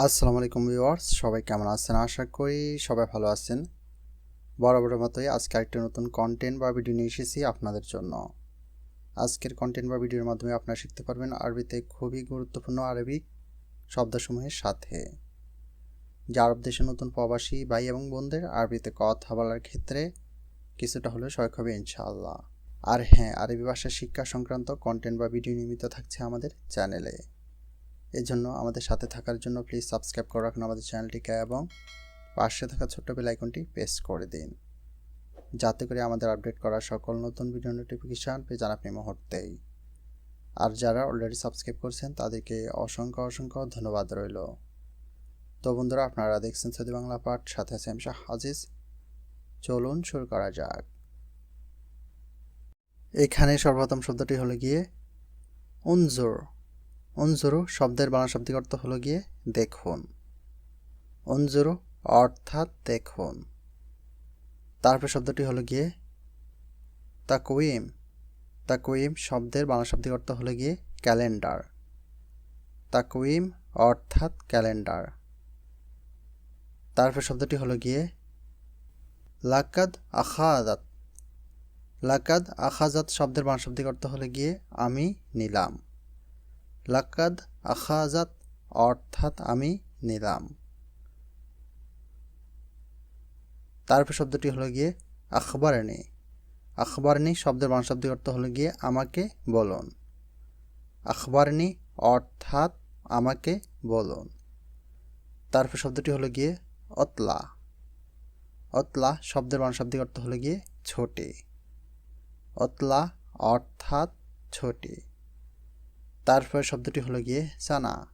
আসসালামু আলাইকুম ভিউয়ার্স, সবাই কেমন আছেন? আশা করি সবাই ভালো আছেন। বরাবরের মতোই আজকে একটা নতুন কন্টেন্ট বা ভিডিও নিয়ে এসেছি আপনাদের জন্য। আজকের কন্টেন্ট বা ভিডিওর মাধ্যমে আপনারা শিখতে পারবেন আরবিতে খুবই গুরুত্বপূর্ণ আরবিক শব্দসমূহের সাথে। যা আরব দেশের নতুন প্রবাসী ভাই এবং বোনদের আরবিতে কথা বলার ক্ষেত্রে কিছুটা হলেও সহায়ক হবে ইনশাআল্লাহ। আর হ্যাঁ আরবি ভাষা শিক্ষা সংক্রান্ত কন্টেন্ট বা ভিডিও নিয়মিত থাকছে আমাদের চ্যানেলে। এর জন্য আমাদের সাথে থাকার জন্য প্লিজ সাবস্ক্রাইব করে রাখুন আমাদের চ্যানেলটিকে এবং পাশে থাকা ছোট্ট বেল আইকনটি প্রেস করে দিন। যাতে করে আমাদের আপডেট করা সকল নতুন ভিডিও নোটিফিকেশান পেয়ে যান আপনি মুহূর্তেই আর যারা অলরেডি সাবস্ক্রাইব করছেন, তাদেরকে অসংখ্য অসংখ্য ধন্যবাদ রইল। তো বন্ধুরা, আপনারা দেখছেন সৌদি বাংলা পাঠ, সাথে আছে শাহ আজিজ। চলুন শুরু করা যাক। এখানে সর্বপ্রথম শব্দটি হলো গিয়ে, উনজোর। অঞ্জুরু শব্দের বাংলা শাব্দিক অর্থ হলো গিয়ে দেখুন। অঞ্জুরু অর্থাৎ দেখুন। তারপর শব্দটি হলো গিয়ে তাকুইম তাকুইম শব্দের বাংলা শাব্দিক অর্থ হলো গিয়ে ক্যালেন্ডার। তাকুইম অর্থাৎ ক্যালেন্ডার। তারপর শব্দটি হলো গিয়ে লাকাদ আখাজাত লাকাদ আখাজাত শব্দের বাংলা শাব্দিক অর্থ হলো গিয়ে আমি নিলাম। লাকাদ আখাজাত, অর্থাৎ আমি নিলাম। তারপর শব্দটি হলো গিয়ে, আখবারনি। আখবারনি শব্দের বাংশব্দিক অর্থ হলো গিয়ে, আমাকে বলুন। আখবারনি অর্থাৎ আমাকে বলুন। তারপর শব্দটি হলো গিয়ে, অতলা। অতলা শব্দের বাংশব্দিক অর্থ হলো গিয়ে, ছোটে। অতলা অর্থাৎ ছোটে। তারপর শব্দটি হলো গিয়ে সানা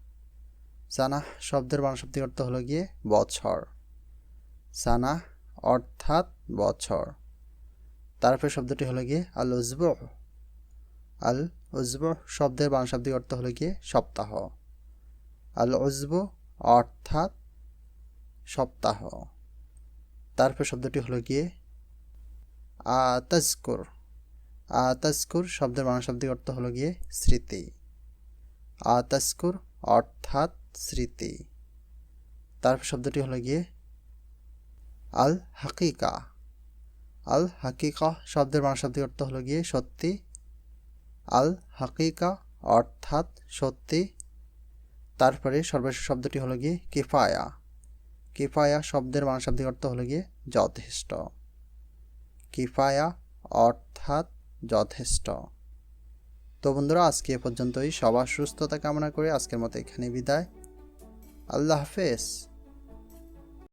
সানা শব্দের বাংশব্দিক অর্থ হলো গিয়ে বছর। সানা অর্থাৎ বছর। তারপর শব্দটি হলো গিয়ে আল উজব আল উজব শব্দের বাংশব্দিক অর্থ হলো গিয়ে সপ্তাহ। আল উজব অর্থাৎ সপ্তাহ। তারপর শব্দটি হলো গিয়ে আতাজকুর আতাজকুর শব্দের বাংশব্দিক অর্থ হলো গিয়ে স্মৃতি। আতাস্কুর অর্থাৎ স্মৃতি। তারপর শব্দটি হলো গিয়ে আল হাকিকা আল হাকিকা শব্দের বাংশব্দিক অর্থ হলো গিয়ে সত্যি। আল হাকিকা অর্থাৎ সত্যি। তারপরে সর্বশেষ শব্দটি হলো গিয়ে কিফায়া। কিফায়া শব্দের বাংশব্দিক অর্থ হলো গিয়ে যথেষ্ট। কিফায়া অর্থাৎ যথেষ্ট। তো বন্ধুরা, আজকে এ পর্যন্তই। সবার সুস্থতা কামনা করে। আজকের মতো এখানে বিদায়। আল্লাহ হাফেজ।